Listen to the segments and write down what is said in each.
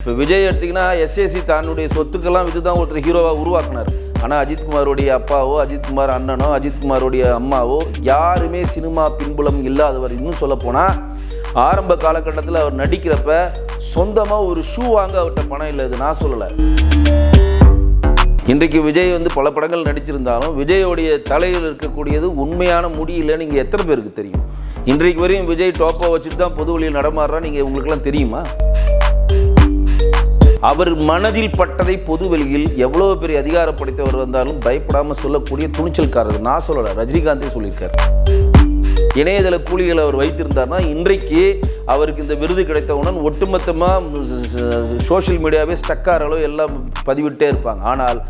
இப்போ விஜய் எடுத்திங்கன்னா எஸ்ஏசி தன்னுடைய சொத்துக்கெல்லாம் வித்து தான் ஒருத்தர் ஹீரோவாக உருவாக்குனார். ஆனால் அஜித்குமாரோடைய அப்பாவோ அஜித்குமார் அண்ணனோ அஜித்குமாரோடைய அம்மாவோ யாருமே சினிமா பின்புலம் இல்லாதவர். இன்னும் சொல்லப்போனால் ஆரம்ப காலகட்டத்தில் அவர் நடிக்கிறப்ப சொந்தமாக ஒரு ஷூ வாங்க அவர்கிட்ட பணம் இல்லை இது நான் சொல்லலை. இன்றைக்கு விஜய் வந்து பல படங்கள் நடிச்சிருந்தாலும் விஜயோடைய தலையில் இருக்கக்கூடியது உண்மையான முடி இல்லைன்னு நீங்கள் எத்தனை பேருக்கு தெரியும்? இன்றைக்கு வரையும் விஜய் டோப்பை வச்சுட்டு தான் பொது வழியில் நடமாடுறா நீங்கள் உங்களுக்கெல்லாம் தெரியுமா? அவர் மனதில் பட்டதை பொது வெளியில் எவ்வளோ பெரிய அதிகாரப்படுத்தவர் வந்தாலும் பயப்படாமல் சொல்லக்கூடிய துணிச்சல்காரர். நான் சொல்லலை ரஜினிகாந்தே சொல்லியிருக்காரு. இணையதள கூலிகளை அவர் வைத்திருந்தார்னா இன்றைக்கு அவருக்கு இந்த விருது கிடைத்தவுடன் ஒட்டுமொத்தமாக சோஷியல் மீடியாவே ஸ்டக்கார அளவு எல்லாம் பதிவிட்டே இருப்பாங்க. ஆனால்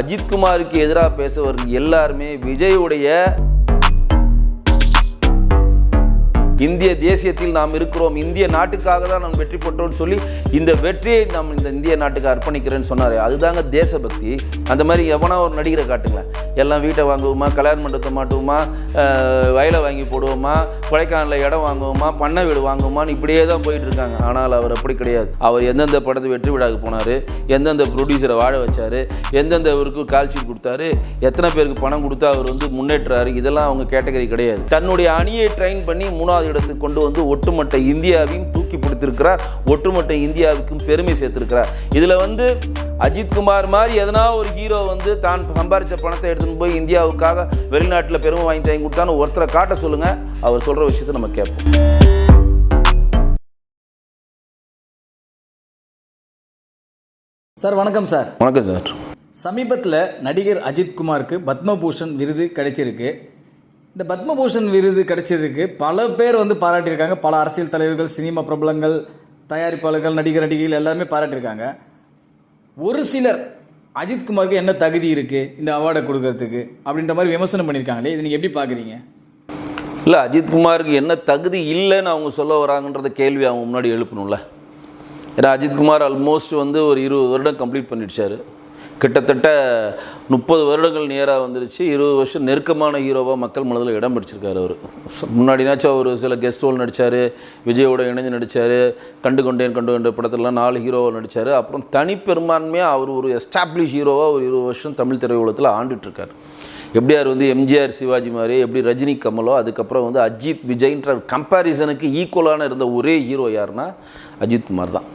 அஜித்குமாருக்கு எதிராக பேசுவர் எல்லாருமே விஜயுடைய இந்திய தேசியத்தில் நாம் இருக்கிறோம். இந்திய நாட்டுக்காக தான் நாம் வெற்றி பெற்றோம்னு சொல்லி இந்த வெற்றியை நாம் இந்த இந்திய நாட்டுக்கு அர்ப்பணிக்கிறேன்னு சொன்னார். அதுதாங்க தேசபக்தி. அந்த மாதிரி எவனா ஒரு நடிகரை காட்டுங்களேன். எல்லாம் வீட்டை வாங்குவோமா கல்யாண மண்டபத்தை மாட்டுவோமா வயலை வாங்கி போடுவோமா கொடைக்கானலில் இடம் வாங்குவோமா பண்ணை வீடு வாங்குவோமான்னு இப்படியே தான் போயிட்டு இருக்காங்க. ஆனால் அவர் அப்படி கிடையாது. அவர் எந்தெந்த படத்தை வெற்றி விழாக்கு போனார் எந்தெந்த ப்ரொடியூசரை வாழ வச்சார் எந்தெந்த அவருக்கு கால்ஷீட் கொடுத்தாரு எத்தனை பேருக்கு பணம் கொடுத்தா அவர் வந்து முன்னேற்றாரு இதெல்லாம் அவங்க கேட்டகரி கிடையாது. தன்னுடைய அணியை ட்ரெயின் பண்ணி மூணாவது இடத்துக்கு கொண்டு வந்து ஒட்டுமொத்த இந்தியாவின் தூக்கி பிடித்திருக்கிறார் ஒட்டுமொத்த இந்தியாவுக்கும் பெருமை சேர்த்திருக்கிறார். இதில் வந்து அஜித்குமார் மாதிரி எதனா ஒரு ஹீரோ வந்து தான் சம்பாரிச்ச பணத்தை எடுத்துன்னு போய் இந்தியாவுக்காக வெளிநாட்டில் பெருமை வாங்கி வாங்கி கொடுத்தான்னு ஒருத்தரை காட்ட சொல்லுங்க. அவர் சொல்ற விஷயத்தை நம்ம கேட்போம். சார் வணக்கம் சார். வணக்கம் சார். சமீபத்தில் நடிகர் அஜித்குமாருக்கு பத்மபூஷன் விருது கிடைச்சிருக்கு. இந்த பத்மபூஷன் விருது கிடைச்சதுக்கு பல பேர் வந்து பாராட்டியிருக்காங்க. பல அரசியல் தலைவர்கள் சினிமா பிரபலங்கள் தயாரிப்பாளர்கள் நடிகர் நடிகைகள் எல்லாருமே பாராட்டியிருக்காங்க. ஒரு சிலர் அஜித்குமாருக்கு என்ன தகுதி இருக்குது இந்த அவார்டை கொடுக்கறதுக்கு அப்படின்ற மாதிரி விமர்சனம் பண்ணியிருக்காங்களே இது நீங்கள் எப்படி பார்க்குறீங்க இல்லை அஜித்குமாருக்கு என்ன தகுதி இல்லைன்னு அவங்க சொல்ல வராங்கன்றத கேள்வி அவங்க முன்னாடி எழுப்பணும்ல. ஏன்னா அஜித்குமார் ஆல்மோஸ்ட் வந்து ஒரு இருபது வருடம் கம்ப்ளீட் பண்ணிடுச்சாரு. கிட்டத்தட்ட முப்பது வருடங்கள் நேராக வந்துருச்சு. இருபது வருஷம் நெருக்கமான ஹீரோவாக மக்கள் மனதில் இடம் பிடிச்சிருக்காரு அவர். முன்னாடினாச்சும் அவர் சில கெஸ்ட் ரோல் நடித்தார் விஜயோட இணைஞ்சு நடித்தார் கண்டு கொண்டேன் கண்டு கொண்ட படத்துலலாம் நாலு ஹீரோவை நடித்தார் அப்புறம் தனிப்பெரும்பான்மையாக அவர் ஒரு எஸ்டாப்ளிஷ் ஹீரோவாக ஒரு இருபது வருஷம் தமிழ் திரையுலகத்தில் ஆண்டுட்டு எப்படியார் எப்படி வந்து எம்ஜிஆர் சிவாஜி மாதிரி எப்படி ரஜினி கமலோ அதுக்கப்புறம் வந்து அஜித் விஜய்ன்ற கம்பேரிசனுக்கு ஈக்குவலான இருந்த ஒரே ஹீரோ யாருன்னா அஜித் குமார் தான்.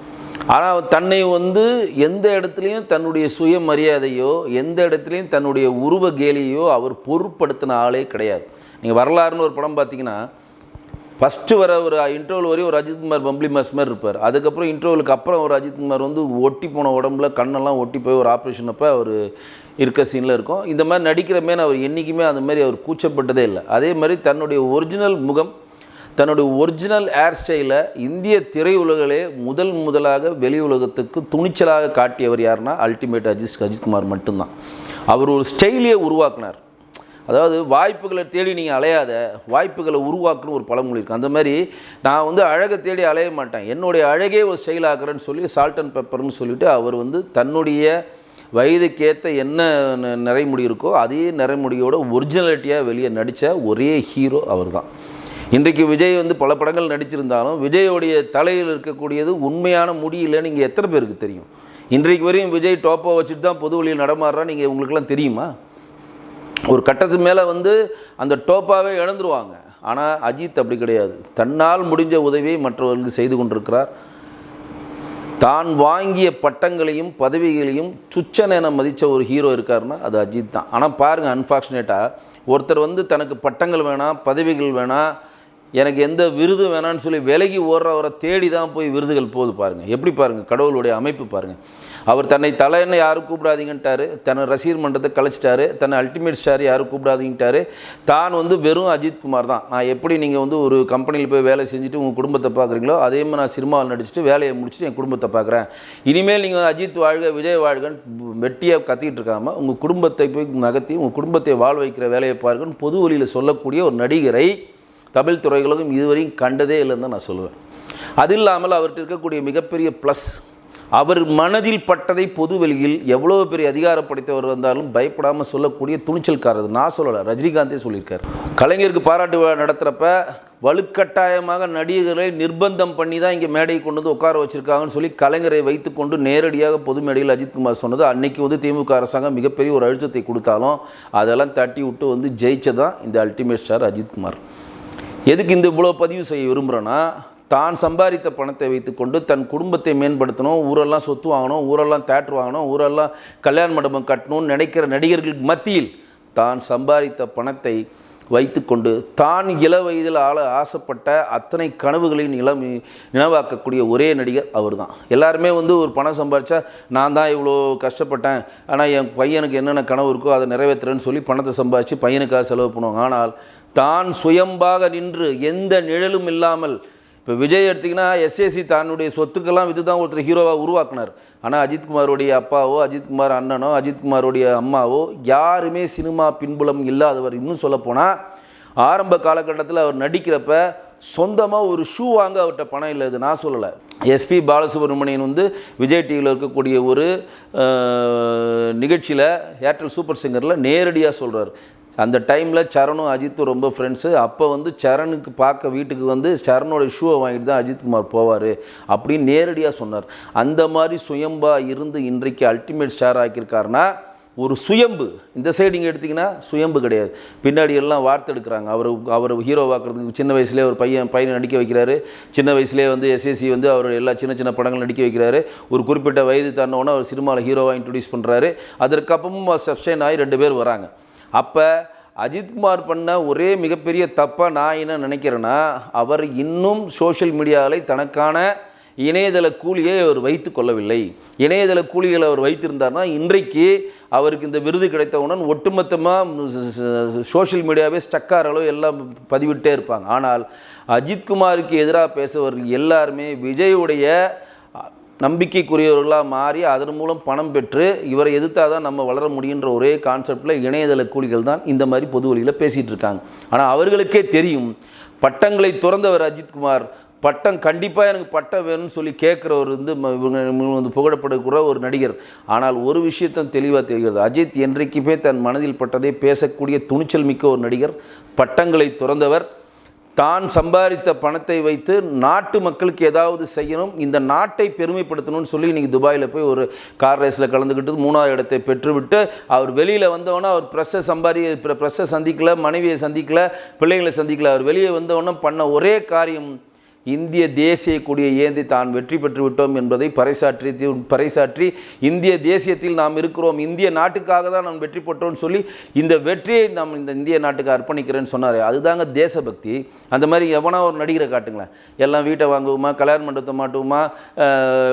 ஆனால் தன்னை வந்து எந்த இடத்துலையும் தன்னுடைய சுயமரியாதையோ எந்த இடத்துலையும் தன்னுடைய உருவ கேலியோ அவர் பொருட்படுத்தின ஆளே கிடையாது. நீங்கள் வரலாறுன்னு ஒரு படம் பார்த்தீங்கன்னா ஃபஸ்ட்டு வர ஒரு இன்டர்வல் வரையும் ஒரு அஜித்குமார் பம்ப்ளி மாஸ் மாதிரி இருப்பார். அதுக்கப்புறம் இன்டர்வலுக்கு அப்புறம் ஒரு அஜித்குமார் வந்து ஒட்டி போன உடம்புல கண்ணெல்லாம் ஒட்டி போய் ஒரு ஆப்ரேஷன் அப்போ அவர் இருக்க சீனில் இருக்கும். இந்த மாதிரி நடிக்கிறமே அவர் என்றைக்குமே அந்த மாதிரி அவர் கூச்சப்பட்டதே இல்லை. அதே மாதிரி தன்னுடைய ஒரிஜினல் முகம் தன்னுடைய ஒரிஜினல் ஹேர் ஸ்டைலை இந்திய திரையுலகிலே முதல் முதலாக வெளி உலகத்துக்கு துணிச்சலாக காட்டியவர் யாருன்னா அல்டிமேட் அஜித் அஜித்குமார் மட்டும்தான். அவர் ஒரு ஸ்டைலையே உருவாக்குனார். அதாவது வாய்ப்புகளை தேடி நீங்கள் அலையாத வாய்ப்புகளை உருவாக்குன்னு ஒரு பழமொழி இருக்குது அந்த மாதிரி நான் வந்து அழகை தேடி அலைய மாட்டேன். என்னுடைய அழகே ஒரு ஸ்டைல் ஆக்குறேன்னு சொல்லி சால்ட் அண்ட் பெப்பர்னு சொல்லிட்டு அவர் வந்து தன்னுடைய வயதுக்கேற்ற என்ன நிறைமுடி இருக்கோ அதே நிறைமுடியோட ஒரிஜினாலிட்டியாக வெளியே நடித்த ஒரே ஹீரோ அவர் தான் இன்றைக்கு விஜய் வந்து பல படங்கள் நடிச்சிருந்தாலும் விஜயோடைய தலையில் இருக்கக்கூடியது உண்மையான முடி இல்லைன்னு நீங்கள் எத்தனை பேருக்கு தெரியும்? இன்றைக்கு வரையும் விஜய் டோப்பை வச்சுட்டு தான் பொது வழியில் நடமாடுறா நீங்கள் உங்களுக்கெல்லாம் தெரியுமா? ஒரு கட்டத்து மேலே வந்து அந்த டோப்பாவே இழந்துருவாங்க. ஆனால் அஜித் அப்படி கிடையாது. தன்னால் முடிஞ்ச உதவியை மற்றவர்களுக்கு செய்து கொண்டிருக்கிறார். தான் வாங்கிய பட்டங்களையும் பதவிகளையும் சுச்சன் என மதித்த ஒரு ஹீரோ இருக்காருன்னா அது அஜித் தான். ஆனால் பாருங்கள் அன்ஃபார்ச்சுனேட்டாக ஒருத்தர் வந்து தனக்கு பட்டங்கள் வேணாம் பதவிகள் வேணாம் எனக்கு எந்த விருது வேணான்னு சொல்லி விலகி ஓடுறவரை தேடி தான் போய் விருதுகள் போகுது பாருங்கள் எப்படி பாருங்கள் கடவுளுடைய அமைப்பு பாருங்கள் அவர் தன்னை தலைன்னு யாரும் கூப்பிடாதீங்கன்ட்டாரு. தன்னை ரசிகர் மன்றத்தை கழிச்சிட்டாரு தன்னை அல்டிமேட் ஸ்டார் யாரும் கூப்பிடாதீங்கட்டாரு தான் வந்து வெறும் அஜித் குமார் தான். நான் எப்படி நீங்கள் வந்து ஒரு கம்பெனியில் போய் வேலை செஞ்சுட்டு உங்கள் குடும்பத்தை பார்க்குறீங்களோ அதே மாதிரி நான் சினிமாவில் நடிச்சுட்டு வேலையை முடிச்சுட்டு என் குடும்பத்தை பார்க்குறேன். இனிமேல் நீங்கள் அஜித் வாழ்க விஜய் வாழ்கன்னு வெட்டியாக கத்திக்கிட்டு இருக்காமல் உங்கள் குடும்பத்தை போய் நகர்த்தி உங்கள் குடும்பத்தை வாழ வைக்கிற வேலையை பாருங்கன்னு பொது வழியில் சொல்லக்கூடிய ஒரு நடிகரை தமிழ் துறைகளுக்கும் இதுவரையும் கண்டதே இல்லைன்னு தான் நான் சொல்லுவேன். அது இல்லாமல் அவர்கிட்ட இருக்கக்கூடிய மிகப்பெரிய ப்ளஸ் அவர் மனதில் பட்டதை பொது வெளியில் எவ்வளோ பெரிய அதிகாரப்படுத்தவர் இருந்தாலும் பயப்படாமல் சொல்லக்கூடிய துணிச்சல்காரர் நான் சொல்லலை ரஜினிகாந்தே சொல்லியிருக்காரு. கலைஞருக்கு பாராட்டு விழா நடத்துகிறப்ப வலுக்கட்டாயமாக நடிகர்களை நிர்பந்தம் பண்ணி தான் இங்கே மேடையை கொண்டு வந்து உட்கார வச்சுருக்காங்கன்னு சொல்லி கலைஞரை வைத்துக்கொண்டு நேரடியாக பொது மேடையில் அஜித்குமார் சொன்னது. அன்னைக்கு வந்து திமுக அரசாங்கம் மிகப்பெரிய ஒரு அழுத்தத்தை கொடுத்தாலும் அதெல்லாம் தட்டி விட்டு வந்து ஜெயிச்சதான் இந்த அல்டிமேட் ஸ்டார் அஜித்குமார் எதுக்கு இந்த இவ்வளோ பதிவு செய்ய விரும்புகிறேன்னா தான் சம்பாதித்த பணத்தை வைத்துக்கொண்டு தன் குடும்பத்தை மேம்படுத்தணும் ஊரெல்லாம் சொத்து வாங்கணும் ஊரெல்லாம் தேட்டர் வாங்கணும் ஊரெல்லாம் கல்யாண மண்டபம் கட்டணும்னு நினைக்கிற நடிகர்களுக்கு மத்தியில் தான் சம்பாதித்த பணத்தை வைத்துக்கொண்டு தான் இள வயதில் ஆள ஆசைப்பட்ட அத்தனை கனவுகளையும் நிலம் நினைவாக்கக்கூடிய ஒரே நடிகர் அவர் தான் எல்லாருமே வந்து ஒரு பணம் சம்பாதிச்சா நான் தான் இவ்வளோ கஷ்டப்பட்டேன் ஆனால் என் பையனுக்கு என்னென்ன கனவு இருக்கோ அதை நிறைவேற்றுறேன்னு சொல்லி பணத்தை சம்பாதிச்சு பையனுக்காக செலவு பண்ணுவோம் ஆனால் தான் சுயம்பாக நின்று எந்த நிழலும் இல்லாமல் இப்போ விஜய் எடுத்திங்கன்னா எஸ்ஏசி தன்னுடைய சொத்துக்கெல்லாம் வித்து தான் ஒருத்தர் ஹீரோவாக உருவாக்குனார். ஆனால் அஜித்குமாரோடைய அப்பாவோ அஜித்குமார் அண்ணனோ அஜித்குமாரோடைய அம்மாவோ யாருமே சினிமா பின்புலம் இல்லாதவர் இன்னும் சொல்லப்போனால் ஆரம்ப காலகட்டத்தில் அவர் நடிக்கிறப்ப சொந்தமாக ஒரு ஷூ வாங்க அவர்கிட்ட பணம் இல்லை இது நான் சொல்லலை. எஸ்பி பாலசுப்ரமணியன் வந்து விஜய் டிவியில் இருக்கக்கூடிய ஒரு நிகழ்ச்சியில் ஏர்டெல் சூப்பர் சிங்கரில் நேரடியாக சொல்கிறார் அந்த டைமில் சரணும் அஜித்தும் ரொம்ப ஃப்ரெண்ட்ஸு அப்போ வந்து சரணுக்கு பார்க்க வீட்டுக்கு வந்து சரணோட ஷூவை வாங்கிட்டு தான் அஜித்குமார் போவார் அப்படின்னு நேரடியாக சொன்னார். அந்த மாதிரி சுயம்பா இருந்து இன்றைக்கு அல்டிமேட் ஸ்டார் ஆக்கியிருக்காருன்னா ஒரு சுயம்பு. இந்த சைடு இங்கே எடுத்திங்கன்னா சுயம்பு கிடையாது. பின்னாடி எல்லாம் வார்த்தை எடுக்கிறாங்க. அவர் அவர் ஹீரோவாக்குறதுக்கு சின்ன வயசுலேயே ஒரு பையன் பையனை நடிக்க வைக்கிறாரு. சின்ன வயசுலேயே வந்து எஸ்எஸ்சி வந்து அவர் எல்லா சின்ன சின்ன படங்கள் நடிக்க வைக்கிறாரு. ஒரு குறிப்பிட்ட வயது தாண்டவுடனே அவர் சினிமாவில் ஹீரோவாக இன்ட்ரடியூஸ் பண்ணுறாரு அதற்கப்புறமும் சப்ஸ்டைன் ஆகி ரெண்டு பேர் வராங்க. அப்போ அஜித்குமார் பண்ண ஒரே மிகப்பெரிய தப்பாக நான் என்ன நினைக்கிறேன்னா அவர் இன்னும் சோஷியல் மீடியாவில் தனக்கான இணையதள கூலியை அவர் வைத்து கொள்ளவில்லை. இணையதள கூலிகளை அவர் வைத்திருந்தார்னா இன்றைக்கு அவருக்கு இந்த விருது கிடைத்தவுடன் ஒட்டுமொத்தமாக சோஷியல் மீடியாவே ஸ்டக்கார அளவு எல்லாம் பதிவிட்டே இருப்பாங்க. ஆனால் அஜித்குமாருக்கு எதிராக பேசுவர்கள் எல்லாருமே விஜயுடைய நம்பிக்கைக்குரியவர்களாக மாறி அதன் மூலம் பணம் பெற்று இவரை எதிர்த்தால் தான் நம்ம வளர முடியுன்ற ஒரே கான்செப்டில் இணையதள கூலிகள் தான் இந்த மாதிரி பொது வழியில் பேசிகிட்டு இருக்காங்க. ஆனால் அவர்களுக்கே தெரியும் பட்டங்களை துறந்தவர் அஜித்குமார் பட்டம் கண்டிப்பாக எனக்கு பட்டம் வேணும்னு சொல்லி கேட்குறவர் வந்து வந்து புகழப்படக்கூட ஒரு நடிகர். ஆனால் ஒரு விஷயத்தான் தெளிவாக தெரிகிறது அஜித் என்றைக்குமே தன் மனதில் பட்டதை பேசக்கூடிய துணிச்சல் மிக்க ஒரு நடிகர் பட்டங்களை துறந்தவர் தான் சம்பாதித்த பணத்தை வைத்து நாட்டு மக்களுக்கு ஏதாவது செய்யணும் இந்த நாட்டை பெருமைப்படுத்தணும்னு சொல்லி இன்றைக்கி துபாயில் போய் ஒரு கார் ரேஸில் கலந்துக்கிட்டு மூணாவது இடத்தை பெற்றுவிட்டு அவர் வெளியில் வந்தவொடனே அவர் ப்ரெஸ்ஸை சம்பாதி ப்ரெஸ்ஸை சந்திக்கல மனைவியை சந்திக்கல பிள்ளைங்களை சந்திக்கல அவர் வெளியே வந்தவொடனே பண்ண ஒரே காரியம் இந்திய தேசிய கொடியை ஏந்தி தான் வெற்றி பெற்று விட்டோம் என்பதை பறைசாற்றி பறைசாற்றி இந்திய தேசியத்தில் நாம் இருக்கிறோம். இந்திய நாட்டுக்காக தான் நாம் வெற்றி பெற்றோம்னு சொல்லி இந்த வெற்றியை நாம் இந்த இந்திய நாட்டுக்கு அர்ப்பணிக்கிறேன்னு சொன்னார். அதுதாங்க தேசபக்தி. அந்த மாதிரி எவனா ஒரு நடிகரை காட்டுங்களேன். எல்லாம் வீட்டை வாங்குவோமா கல்யாண மண்டபத்தை மாட்டுவோமா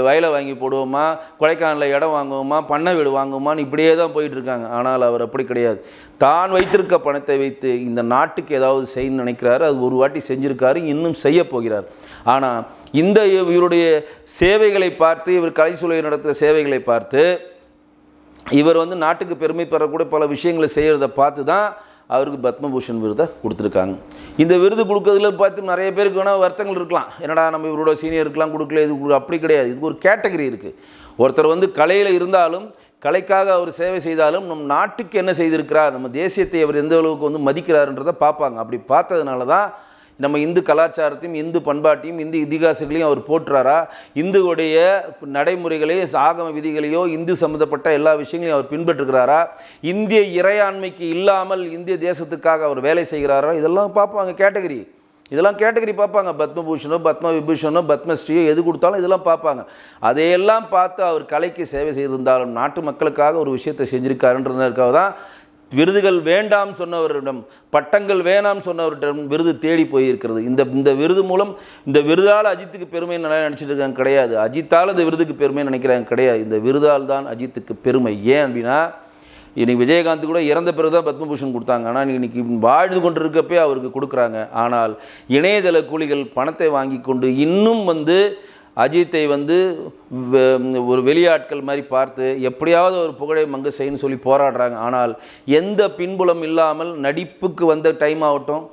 வயலை வாங்கி போடுவோமா கொடைக்கானலில் இடம் வாங்குவோமா பண்ணை வீடு வாங்குவோமான்னு இப்படியே தான் போயிட்டுருக்காங்க ஆனால் அவர் அப்படி கிடையாது. தான் வைத்திருக்க பணத்தை வைத்து இந்த நாட்டுக்கு ஏதாவது செய்யணும்னு நினைக்கிறாரு. அது ஒரு வாட்டி செஞ்சுருக்காரு இன்னும் செய்ய போகிறார். ஆனால் இந்த இவருடைய சேவைகளை பார்த்து இவர் கலைசூலை நடத்துகிற சேவைகளை பார்த்து இவர் வந்து நாட்டுக்கு பெருமை பெறக்கூடிய பல விஷயங்களை செய்கிறத பார்த்து தான் அவருக்கு பத்மபூஷன் விருதை கொடுத்துருக்காங்க. இந்த விருது கொடுக்கறதுல பார்த்து நிறைய பேருக்கு வேணால் வருத்தங்கள் இருக்கலாம். என்னடா நம்ம இவரோட சீனியருக்கெலாம் கொடுக்கல இது அப்படி கிடையாது. இதுக்கு ஒரு கேட்டகரி இருக்குது ஒருத்தர் வந்து கலையில் இருந்தாலும் கலைக்காக அவர் சேவை செய்தாலும் நம் நாட்டுக்கு என்ன செய்திருக்கிறார்? நம்ம தேசியத்தை அவர் எந்த அளவுக்கு வந்து மதிக்கிறாருன்றதை பார்ப்பாங்க. அப்படி பார்த்ததுனால தான் நம்ம இந்து கலாச்சாரத்தையும் இந்து பண்பாட்டையும் இந்து இதிகாசங்களையும் அவர் போற்றுறாரா? இந்துவுடைய நடைமுறைகளையும் ஆகம விதிகளையோ இந்து சம்மந்தப்பட்ட எல்லா விஷயங்களையும் அவர் பின்பற்றுகிறாரா? இந்திய இறையாண்மைக்கு இல்லாமல் இந்திய தேசத்துக்காக அவர் வேலை செய்கிறாரா? இதெல்லாம் பார்ப்பாங்க கேட்டகரி. இதெல்லாம் கேட்டகரி பார்ப்பாங்க. பத்மபூஷனோ பத்ம விபூஷனோ பத்மஸ்ரீயோ எது கொடுத்தாலும் இதெல்லாம் பார்ப்பாங்க. அதையெல்லாம் பார்த்து அவர் கலைக்கு சேவை செய்திருந்தாலும் நாட்டு மக்களுக்காக ஒரு விஷயத்தை செஞ்சிருக்காருன்றதுக்காக தான் விருதுகள் வேண்டாம் சொன்னவரிடம் பட்டங்கள் வேணாம் சொன்னவரிடம் விருது தேடி போயிருக்கிறது. இந்த இந்த விருது மூலம் இந்த விருதால் அஜித்துக்கு பெருமை நினச்சிட்டு இருக்காங்க கிடையாது. அஜித்தால் இந்த விருதுக்கு பெருமை நினைக்கிறாங்க கிடையாது. இந்த விருதால் தான் அஜித்துக்கு பெருமை. ஏன் அப்படின்னா இன்றைக்கி விஜயகாந்த் கூட இறந்த பிறகு தான் பத்மபூஷன் கொடுத்தாங்க. ஆனால் இன்னைக்கு வாழ்ந்து கொண்டிருக்கப்பே அவருக்கு கொடுக்குறாங்க. ஆனால் இணையதள கூலிகள் பணத்தை வாங்கி கொண்டு இன்னும் வந்து அஜித்தை வந்து ஒரு வெளியாட்கள் மாதிரி பார்த்து எப்படியாவது ஒரு புகழை மங்கு செய்யுன்னு சொல்லி போராடுறாங்க. ஆனால் எந்த பின்புலம் இல்லாமல் நடிப்புக்கு வந்த டைம் ஆகட்டும்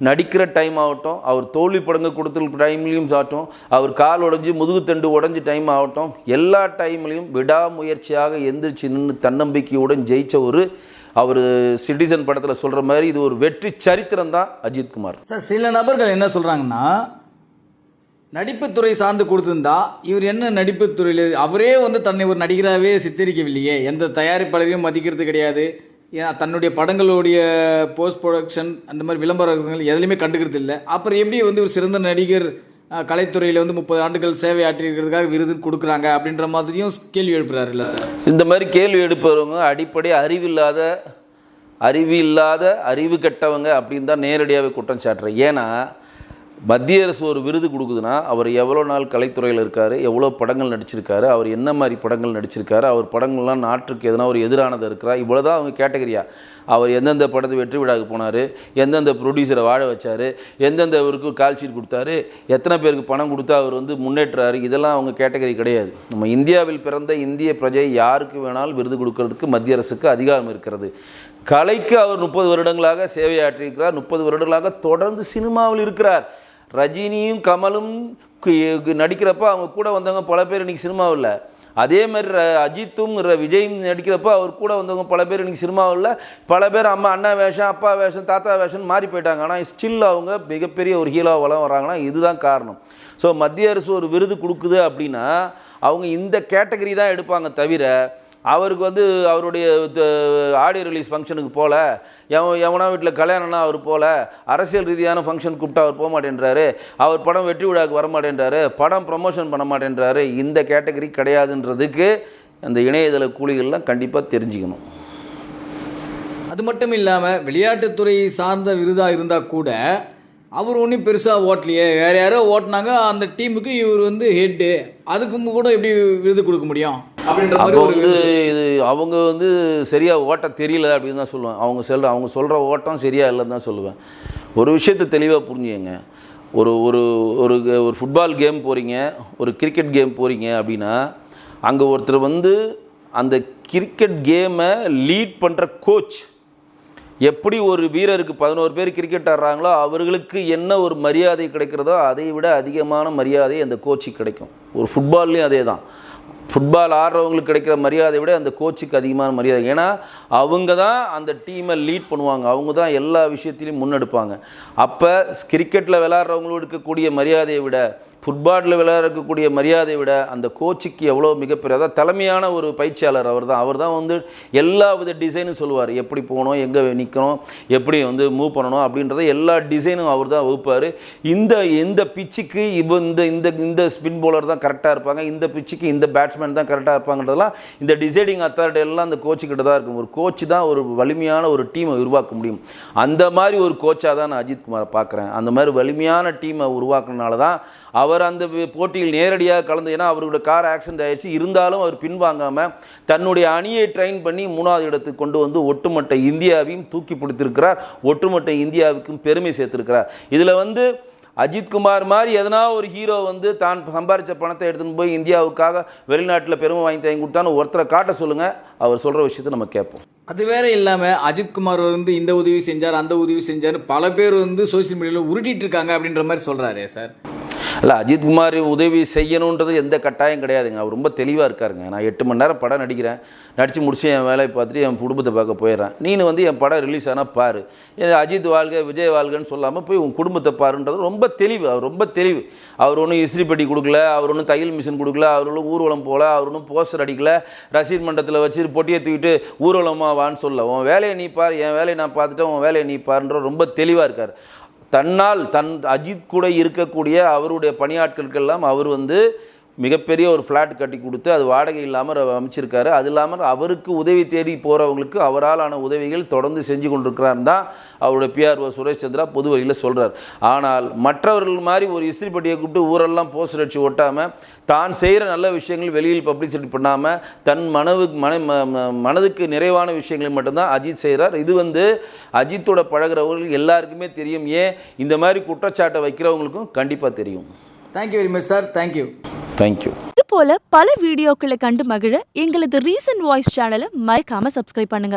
நடிக்கிற டைம் ஆகட்டும் அவர் தோல்வி படங்க கொடுத்துருக்க டைம்லேயும் ஆகட்டும் அவர் கால் உடஞ்சி முதுகுத்தண்டு உடஞ்சி டைம் ஆகட்டும் எல்லா டைம்லையும் விடாமுயற்சியாக எந்திரிச்சு நின்று தன்னம்பிக்கையுடன் ஜெயிச்ச ஒரு அவர் சிட்டிசன் படத்தில் சொல்கிற மாதிரி இது ஒரு வெற்றி சரித்திரம் தான் அஜித்குமார் சார் சில நபர்கள் என்ன சொல்கிறாங்கன்னா நடிப்புத்துறை சார்ந்து கொடுத்துருந்தா இவர் என்ன நடிப்புத்துறையில் அவரே வந்து தன்னை ஒரு நடிகராகவே சித்தரிக்கவில்லையே எந்த தயாரிப்பாளரையும் மதிக்கிறது கிடையாது. ஏன் தன்னுடைய படங்களுடைய போஸ்ட் ப்ரொடக்ஷன் அந்த மாதிரி விளம்பரங்கள் எதுலையுமே கண்டுக்கிறது இல்லை. அப்புறம் எப்படி வந்து ஒரு சிறந்த நடிகர் கலைத்துறையில் வந்து முப்பது ஆண்டுகள் சேவை ஆற்றியிருக்கிறதுக்காக விருது கொடுக்குறாங்க அப்படின்ற மாதிரியும் கேள்வி எழுப்புறாரு இல்லை சார்? இந்த மாதிரி கேள்வி எழுப்புறவங்க அடிப்படை அறிவில்லாத அறிவு இல்லாத அறிவு கெட்டவங்க அப்படின்னு தான் நேரடியாகவே குற்றம் சாட்டுறேன். ஏன்னா மத்திய அரசு ஒரு விருது கொடுக்குதுன்னா அவர் எவ்வளோ நாள் கலைத்துறையில் இருக்கார் எவ்வளோ படங்கள் நடிச்சிருக்காரு அவர் என்ன மாதிரி படங்கள் நடிச்சிருக்காரு அவர் படங்கள்லாம் நாட்டுக்கு எதனா ஒரு எதிரானது இருக்கிறா இவ்வளோ தான் அவங்க கேட்டகரியா. அவர் எந்தெந்த படத்தை வெற்றி விழாவுக்கு போனார் எந்தெந்த ப்ரொடியூசரை வாழ வச்சார் எந்தெந்த அவருக்கு கால்ஷீட் கொடுத்தாரு எத்தனை பேருக்கு பணம் கொடுத்தா அவர் வந்து முன்னேற்றாரு இதெல்லாம் அவங்க கேட்டகரி கிடையாது. நம்ம இந்தியாவில் பிறந்த இந்திய பிரஜை யாருக்கு வேணாலும் விருது கொடுக்கறதுக்கு மத்திய அரசுக்கு அதிகாரம் இருக்கிறது. கலைக்கு அவர் முப்பது வருடங்களாக சேவையாற்றியிருக்கிறார் முப்பது வருடங்களாக தொடர்ந்து சினிமாவில் இருக்கிறார். ரஜினியும் கமலும் கு- நடிக்கிறப்ப அவங்க கூட வந்தவங்க பல பேர் இன்னைக்கு சினிமாவில் அதே மாதிரி ர- அஜித்தும் விஜயும் நடிக்கிறப்போ அவர் கூட வந்தவங்க பல பேர் இன்னைக்கு சினிமாவில் பல பேர் அம்மா அண்ணா வேஷம் அப்பா வேஷம் தாத்தா வேஷம் மாறி போயிட்டாங்க. ஆனால் ஸ்டில் அவங்க மிகப்பெரிய ஒரு ஹீரோவெல்லாம் வராங்கன்னா இதுதான் காரணம். ஸோ மத்திய அரசு ஒரு விருது கொடுக்குது அப்படின்னா அவங்க இந்த கேட்டகரி தான் எடுப்பாங்க தவிர அவருக்கு வந்து அவருடைய ஆடியோ ரிலீஸ் ஃபங்க்ஷனுக்கு போகல எவன் எவனா வீட்டில் கல்யாணம்னா அவர் போகல அரசியல் ரீதியான ஃபங்க்ஷன் கூப்பிட்டா அவர் போக மாட்டேன்றாரு அவர் படம் வெற்றி விழாவுக்கு வர மாட்டேன்றாரு படம் ப்ரமோஷன் பண்ண மாட்டேன்றாரு இந்த கேட்டகரி கிடையாதுன்றதுக்கு அந்த இணையதள கூலிகள்லாம் கண்டிப்பாக தெரிஞ்சுக்கணும். அது மட்டும் இல்லாமல் விளையாட்டுத்துறை சார்ந்த விருதாக இருந்தால் கூட அவர் ஒன்றும் பெருசாக ஓட்டலையே. வேறு யாரோ ஓட்டினாங்க அந்த டீமுக்கு இவர் வந்து ஹெட்டு அதுக்கும் கூட எப்படி விருது கொடுக்க முடியும்? அப்போ வந்து இது அவங்க வந்து சரியாக ஓட்ட தெரியல அப்படின்னு தான் சொல்லுவேன். அவங்க சொல்ற அவங்க சொல்கிற ஓட்டம் சரியா இல்லைன்னு தான் சொல்லுவேன். ஒரு விஷயத்தை தெளிவாக புரிஞ்சுங்க ஒரு ஒரு ஒரு ஒரு ஃபுட்பால் கேம் போகிறீங்க ஒரு கிரிக்கெட் கேம் போகிறீங்க அப்படின்னா அங்கே ஒருத்தர் வந்து அந்த கிரிக்கெட் கேமை லீட் பண்ணுற கோச் எப்படி ஒரு வீரருக்கு பதினோரு பேர் கிரிக்கெட் ஆடுறாங்களோ அவர்களுக்கு என்ன ஒரு மரியாதை கிடைக்கிறதோ அதை விட அதிகமான மரியாதை அந்த கோச்சுக்கு கிடைக்கும். ஒரு ஃபுட்பால்லையும் அதே தான் ஃபுட்பால் ஆடுறவங்களுக்கு கிடைக்கிற மரியாதை விட அந்த கோச்சுக்கு அதிகமான மரியாதை. ஏன்னா அவங்க தான் அந்த டீமை லீட் பண்ணுவாங்க. அவங்க தான் எல்லா விஷயத்திலையும் முன்னெடுப்பாங்க. அப்போ கிரிக்கெட்டில் விளாட்றவங்களும் இருக்கக்கூடிய மரியாதையை விட ஃபுட்பாலில் விளையாடக்கூடிய மரியாதையை விட அந்த கோச்சுக்கு எவ்வளோ மிகப்பெரிய அதாவது தலைமையான ஒரு பயிற்சியாளர் அவர் தான் அவர் தான் வந்து எல்லா வித டிசைனும் சொல்லுவார். எப்படி போகணும் எங்கே நிற்கணும் எப்படி வந்து மூவ் பண்ணணும் அப்படின்றத எல்லா டிசைனும் அவர் தான் வகுப்பார். இந்த இந்த பிச்சுக்கு இவ இந்த இந்த இந்த ஸ்பின் போலர் தான் கரெக்டாக இருப்பாங்க. இந்த பிச்சுக்கு இந்த பேட்ஸ்மேன் தான் கரெக்டாக இருப்பாங்கன்றதெல்லாம் இந்த டிசைடிங் அத்தாரிட்டி எல்லாம் அந்த கோச்சுக்கிட்ட தான் இருக்கும். ஒரு கோச் தான் ஒரு வலிமையான ஒரு டீமை உருவாக்க முடியும். அந்த மாதிரி ஒரு கோச்சாக தான் நான் அஜித் குமாரை பார்க்குறேன். அந்த மாதிரி வலிமையான டீமை உருவாக்குனால தான் அவர் அவர் அந்த போட்டியில் நேரடியாக கலந்து ஏன்னா அவருடைய கார் ஆக்சிடென்ட் ஆயிடுச்சு. இருந்தாலும் அவர் பின்வாங்காமல் தன்னுடைய அணியை ட்ரெயின் பண்ணி மூணாவது இடத்துக்கு கொண்டு வந்து ஒட்டுமொத்த இந்தியாவையும் தூக்கி பிடித்திருக்கிறார். ஒட்டுமொத்த இந்தியாவுக்கும் பெருமை சேர்த்திருக்கிறார். இதில் வந்து அஜித்குமார் மாதிரி எதனா ஒரு ஹீரோ வந்து தான் சம்பாரித்த பணத்தை எடுத்துன்னு போய் இந்தியாவுக்காக வெளிநாட்டில் பெருமை வாங்கி தங்கி கொடுத்தான்னு ஒருத்தரை காட்ட சொல்லுங்கள் அவர் சொல்கிற விஷயத்தை நம்ம கேட்போம். அது வேற இல்லாமல் அஜித்குமார் வந்து இந்த உதவி செஞ்சார் அந்த உதவி செஞ்சார் பல பேர் வந்து சோஷியல் மீடியாவில் உருட்டிட்டு இருக்காங்க அப்படின்ற மாதிரி சொல்கிறாரே சார். இல்லை அஜித்குமார் உதவி செய்யணுன்றது எந்த கட்டாயம் கிடையாதுங்க. அவர் ரொம்ப தெளிவாக இருக்காருங்க. நான் எட்டு மணி நேரம் படம் நடிக்கிறேன். நடித்து முடிச்சு என் வேலையை பார்த்துட்டு என் குடும்பத்தை பார்க்க போயிடுறேன். நீனு வந்து என் படம் ரிலீஸ் ஆனால் பாரு. ஏன் அஜித் வாழ்க விஜய் வாழ்கன்னு சொல்லாமல் போய் உன் குடும்பத்தை பாருன்றது ரொம்ப தெளிவு. அவர் ரொம்ப தெளிவு. அவர் ஒன்றும் இஸ்திரி பெட்டி கொடுக்கல அவர் ஒன்றும் தையல் மிஷின் கொடுக்கல அவர் ஒன்றும் ஊர்வலம் போகல அவர் ஒன்றும் போஸ்டர் அடிக்கல ரசீத் மண்டத்தில் வச்சு பொட்டியை தூக்கிட்டு ஊர்வலமாக வான்னு சொல்ல. உன் வேலையை நீ பார் என் வேலையை நான் பார்த்துட்டேன் உன் வேலையை நீ பாருன்ற ரொம்ப தெளிவாக இருக்கார். தன்னால் தன் அஜித் கூட இருக்கக்கூடிய அவருடைய பணியாட்களுக்கெல்லாம் அவர் வந்து மிகப்பெரிய ஒரு ஃப்ளாட் கட்டி கொடுத்து அது வாடகை இல்லாமல் அமைச்சிருக்காரு. அது இல்லாமல் அவருக்கு உதவி தேடி போகிறவங்களுக்கு அவரால் ஆன உதவிகள் தொடர்ந்து செஞ்சு கொண்டிருக்கிறார் தான் அவருடைய பிஆர்ஓ சுரேஷ் சந்திரா பொது வழியில் சொல்கிறார் ஆனால் மற்றவர்கள் மாதிரி ஒரு இஸ்திரிப்பட்டியை கூப்பிட்டு ஊரெல்லாம் போஸ்டர் அடிச்சு ஒட்டாமல் தான் செய்கிற நல்ல விஷயங்கள் வெளியில் பப்ளிசிட்டி பண்ணாமல் தன் மனவு மன ம- ம- மனதுக்கு நிறைவான விஷயங்களை மட்டும்தான் அஜித் செய்கிறார் இது வந்து அஜித்தோட பழகிறவர்கள் எல்லாருக்குமே தெரியும். ஏன்? இந்த மாதிரி குற்றச்சாட்டை வைக்கிறவங்களுக்கும் கண்டிப்பாக தெரியும். Thank you very much sir thank you thank you இது போல பல வீடியோக்களை கண்டு மகிழ எங்களது ரீசன்ட் வாய்ஸ் சேனலை மறக்காம சப்ஸ்கிரைப் பண்ணுங்க.